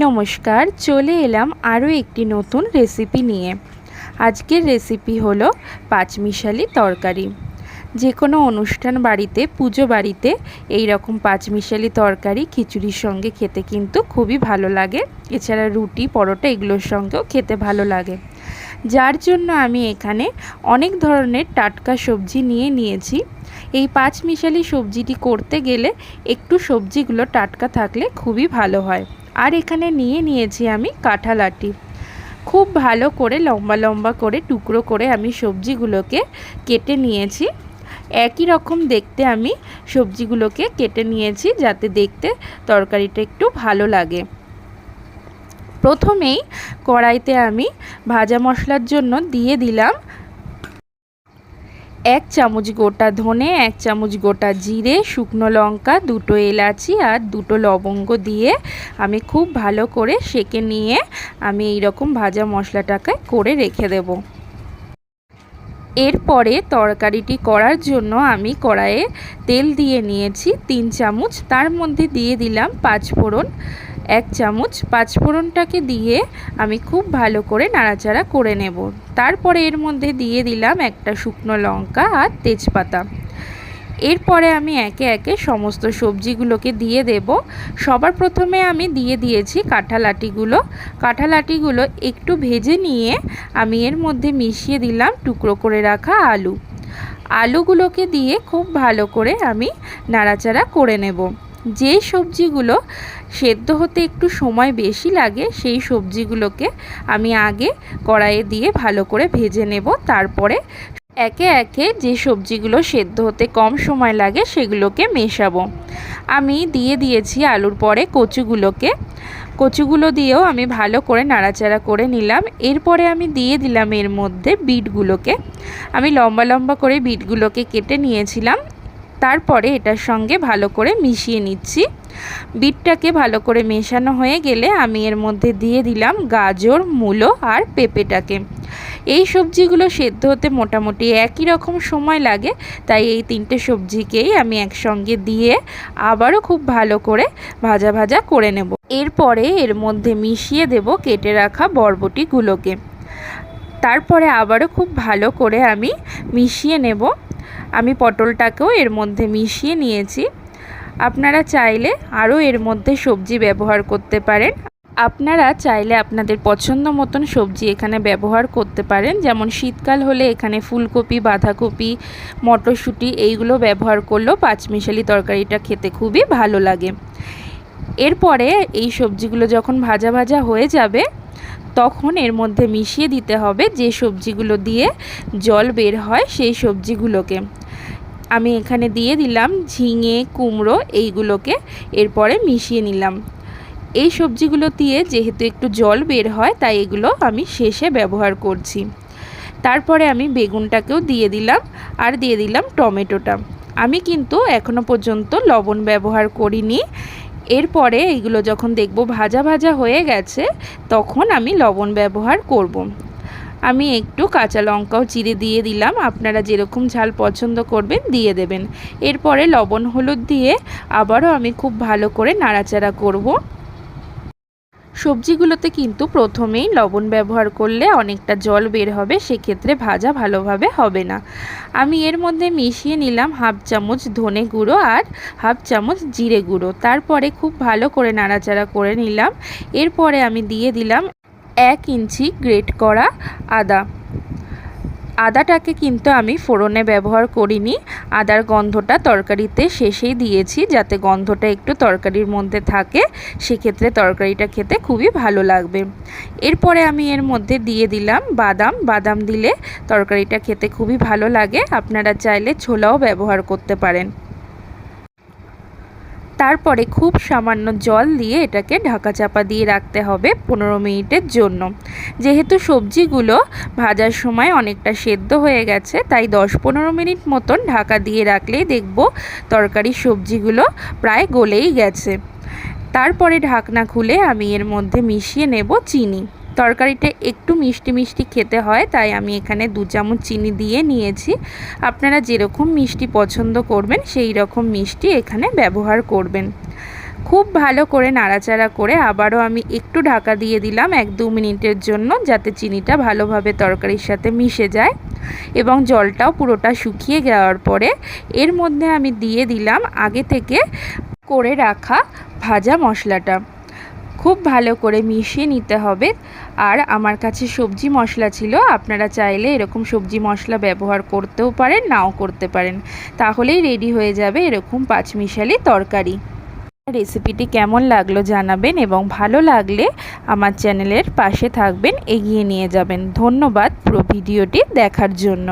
নমস্কার, চলে এলাম আরও একটি নতুন রেসিপি নিয়ে। আজকের রেসিপি হলো পাঁচমিশালি তরকারি। যে কোনো অনুষ্ঠান বাড়িতে, পুজো বাড়িতে এই রকম পাঁচমিশালি তরকারি খিচুড়ির সঙ্গে খেতে কিন্তু খুবই ভালো লাগে। এছাড়া রুটি, পরোটা এগুলোর সঙ্গেও খেতে ভালো লাগে। যার জন্য আমি এখানে অনেক ধরনের টাটকা সবজি নিয়ে নিয়েছি। এই পাঁচমিশালি সবজিটি করতে গেলে একটু সবজিগুলো টাটকা থাকলে খুবই ভালো হয়। আর এখানে নিয়ে নিয়েছি আমি কাঁঠাল আটি। খুব ভালো করে লম্বা লম্বা করে টুকরো করে আমি সবজিগুলোকে কেটে নিয়েছি। একই রকম দেখতে আমি সবজিগুলোকে কেটে নিয়েছি যাতে দেখতে তরকারিটা একটু ভালো লাগে। প্রথমেই কড়াইতে আমি ভাজা মশলার জন্য দিয়ে দিলাম এক চামচ গোটা ধনে, এক চামচ গোটা জিরে, শুকনো লঙ্কা, দুটো এলাচি আর দুটো লবঙ্গ দিয়ে আমি খুব ভালো করে সেকে নিয়ে আমি এই রকম ভাজা মশলাটাকে করে রেখে দেব। এরপরে তরকারিটি করার জন্য আমি কড়াইয়ে তেল দিয়ে নিয়েছি তিন চামচ। তার মধ্যে দিয়ে দিলাম পাঁচ ফোড়ন এক চামচ পাঁচফোড়নটাকে দিয়ে আমি খুব ভালো করে নাড়াচাড়া করে নেব। তারপরে এর মধ্যে দিয়ে দিলাম একটা শুকনো লঙ্কা আর তেজপাতা। এরপরে আমি একে একে সমস্ত সবজিগুলোকে দিয়ে দেব। সবার প্রথমে আমি দিয়ে দিয়েছি কাঁঠালাটিগুলো। কাঁঠালাটিগুলো একটু ভেজে নিয়ে আমি এর মধ্যে মিশিয়ে দিলাম টুকরো করে রাখা আলু। আলুগুলোকে দিয়ে খুব ভালো করে আমি নাড়াচাড়া করে নেব। যে সবজিগুলো সেদ্ধ হতে একটু সময় বেশি লাগে, সেই সবজিগুলোকে আমি আগে কড়াইয়ে দিয়ে ভালো করে ভেজে নেব। তারপরে একে একে যে সবজিগুলো সেদ্ধ হতে কম সময় লাগে, সেগুলোকে মেশাবো। আমি দিয়ে দিয়েছি আলুর পরে কচুগুলোকে। কচুগুলো দিয়েও আমি ভালো করে নাড়াচাড়া করে নিলাম। এরপরে আমি দিয়ে দিলাম এর মধ্যে বিটগুলোকে। আমি লম্বা লম্বা করে বিটগুলোকে কেটে নিয়েছিলাম। তারপরে এটার সঙ্গে ভালো করে মিশিয়ে নিচ্ছি। বিটটাকে ভালো করে মেশানো হয়ে গেলে আমি এর মধ্যে দিয়ে দিলাম গাজর, মূলো আর পেঁপেটাকে। এই সবজিগুলো সেদ্ধ হতে মোটামুটি একই রকম সময় লাগে, তাই এই তিনটে সবজিকেই আমি একসঙ্গে দিয়ে আবারও খুব ভালো করে ভাজা ভাজা করে নেব। এরপরে এর মধ্যে মিশিয়ে দেব কেটে রাখা বরবটিগুলোকে। তারপরে আবারও খুব ভালো করে আমি মিশিয়ে নেব। আমি পটলটাকেও এর মধ্যে মিশিয়ে নিয়েছি। আপনারা চাইলে আরও এর মধ্যে সবজি ব্যবহার করতে পারেন। আপনারা চাইলে আপনাদের পছন্দ মতন সবজি এখানে ব্যবহার করতে পারেন। যেমন শীতকাল হলে এখানে ফুলকপি, বাঁধাকপি, মটরশুঁটি এইগুলো ব্যবহার করলেও পাঁচমিশালি তরকারিটা খেতে খুবই ভালো লাগে। এরপরে এই সবজিগুলো যখন ভাজা ভাজা হয়ে যাবে, তখন এর মধ্যে মিশিয়ে দিতে হবে যে সবজিগুলো দিয়ে জল বের হয় সেই সবজিগুলোকে। আমি এখানে দিয়ে দিলাম ঝিঙে, কুমড়ো এইগুলোকে এরপরে মিশিয়ে নিলাম। এই সবজিগুলো দিয়ে যেহেতু একটু জল বের হয়, তাই এগুলো আমি শেষে ব্যবহার করছি। তারপরে আমি বেগুনটাকেও দিয়ে দিলাম আর দিয়ে দিলাম টমেটোটা। আমি কিন্তু এখনও পর্যন্ত লবণ ব্যবহার করিনি। এরপরে এইগুলো যখন দেখব ভাজা ভাজা হয়ে গেছে, তখন আমি লবণ ব্যবহার করব। আমি একটু কাঁচা লঙ্কাও চিড়ে দিয়ে দিলাম। আপনারা যেরকম ঝাল পছন্দ করবেন দিয়ে দেবেন। এরপরে লবণ হলুদ দিয়ে আবারও আমি খুব ভালো করে নাড়াচাড়া করব। সবজিগুলোতে কিন্তু প্রথমেই লবণ ব্যবহার করলে অনেকটা জল বের হবে, সেক্ষেত্রে ভাজা ভালোভাবে হবে না। আমি এর মধ্যে মিশিয়ে নিলাম হাফ চামচ ধনে গুঁড়ো আর হাফ চামচ জিরে গুঁড়ো। তারপরে খুব ভালো করে নাড়াচাড়া করে নিলাম। এরপরে আমি দিয়ে দিলাম এক ইঞ্চি গ্রেট করা আদা। আদাটাকে কিন্তু আমি ফোড়নে ব্যবহার করিনি। আদার গন্ধটা তরকারিতে শেষেই দিয়েছি যাতে গন্ধটা একটু তরকারির মধ্যে থাকে। সেক্ষেত্রে তরকারিটা খেতে খুবই ভালো লাগবে। এরপরে আমি এর মধ্যে দিয়ে দিলাম বাদাম। বাদাম দিলে তরকারিটা খেতে খুবই ভালো লাগে। আপনারা চাইলে ছোলাও ব্যবহার করতে পারেন। তারপরে খুব সামান্য জল দিয়ে এটাকে ঢাকা চাপা দিয়ে রাখতে হবে পনেরো মিনিটের জন্য। যেহেতু সবজিগুলো ভাজার সময় অনেকটা সেদ্ধ হয়ে গেছে, তাই দশ পনেরো মিনিট মতন ঢাকা দিয়ে রাখলেই দেখব তরকারি সবজিগুলো প্রায় গলেই গেছে। তারপরে ঢাকনা খুলে আমি এর মধ্যে মিশিয়ে নেব চিনি। তরকারিটা একটু মিষ্টি মিষ্টি খেতে হয়, তাই আমি এখানে দু চামচ চিনি দিয়ে নিয়েছি। আপনারা যেরকম মিষ্টি পছন্দ করবেন, সেই রকম মিষ্টি এখানে ব্যবহার করবেন। খুব ভালো করে নাড়াচাড়া করে আবারও আমি একটু ঢাকা দিয়ে দিলাম এক দু মিনিটের জন্য, যাতে চিনিটা ভালোভাবে তরকারির সাথে মিশে যায় এবং জলটাও পুরোটা শুকিয়ে যাওয়ার পরে এর মধ্যে আমি দিয়ে দিলাম আগে থেকে করে রাখা ভাজা মশলাটা। খুব ভালো করে মিশিয়ে নিতে হবে। আর আমার কাছে সবজি মশলা ছিল, আপনারা চাইলে এরকম সবজি মশলা ব্যবহার করতেও পারেন, নাও করতে পারেন। তাহলেই রেডি হয়ে যাবে এরকম পাঁচমিশালি তরকারি। রেসিপিটি কেমন লাগল জানাবেন এবং ভালো লাগলে আমার চ্যানেলের পাশে থাকবেন, এগিয়ে নিয়ে যাবেন। ধন্যবাদ পুরো ভিডিওটি দেখার জন্য।